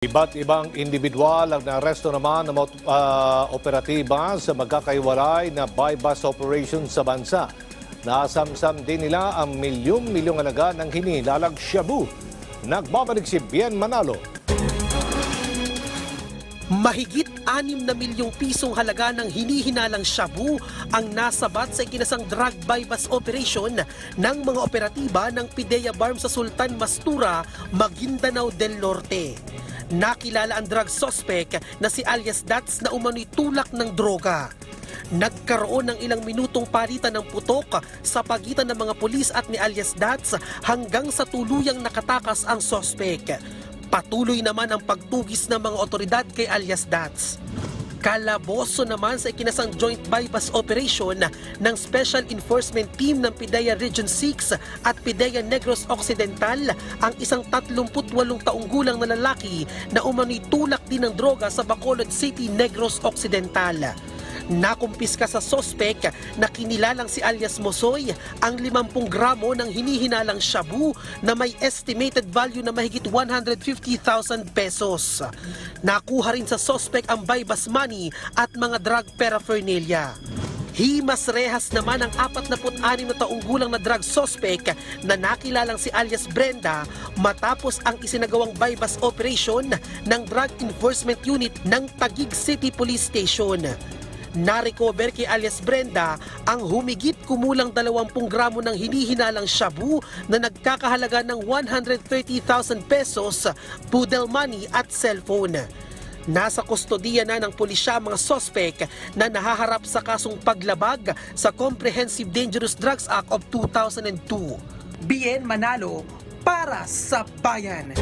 Iba't ibang individual ang naaresto naman ng ah, operatiba sa magkakaiwalay na buy-bus operation sa bansa. Nasamsam din nila ang milyong-milyong alaga ng hinilalag shabu. Nagbabalik si Bien Manalo. Mahigit 6 na milyong pisong halaga ng hinihinalang shabu ang nasabat sa ikinasang drug buy-bus operation ng mga operatiba ng Pidea Barm sa Sultan Mastura, Maguindanao del Norte. Nakilala ang drug suspect na si alias Dats na umano'y tulak ng droga. Nagkaroon ng ilang minutong palitan ng putok sa pagitan ng mga pulis at ni alias Dats hanggang sa tuluyang nakatakas ang suspect. Patuloy naman ang pagtugis ng mga otoridad kay alias Dats. Kalaboso naman sa ikinasang joint bypass operation ng Special Enforcement Team ng PIDEA Region 6 at PIDEA Negros Occidental ang isang 38 taong gulang na lalaki na umano'y tulak din ng droga sa Bacolod City, Negros Occidental. Nakumpiska sa sospek na kinilalang si alias Mosoy ang 50 gramo ng hinihinalang shabu na may estimated value na mahigit 150,000 pesos. Nakuha rin sa sospek ang buy-bus money at mga drug paraphernalia. Himas rehas naman ang 46 na taong gulang na drug suspect na nakilalang si alias Brenda matapos ang isinagawang buy-bus operation ng Drug Enforcement Unit ng Taguig City Police Station. Narecover kay alias Brenda ang humigit kumulang 20 gramo ng hinihinalang shabu na nagkakahalaga ng 130,000 pesos, poodle money at cellphone. Nasa kustodiya na ng pulisya mga sospek na nahaharap sa kasong paglabag sa Comprehensive Dangerous Drugs Act of 2002. BN Manalo para sa bayan.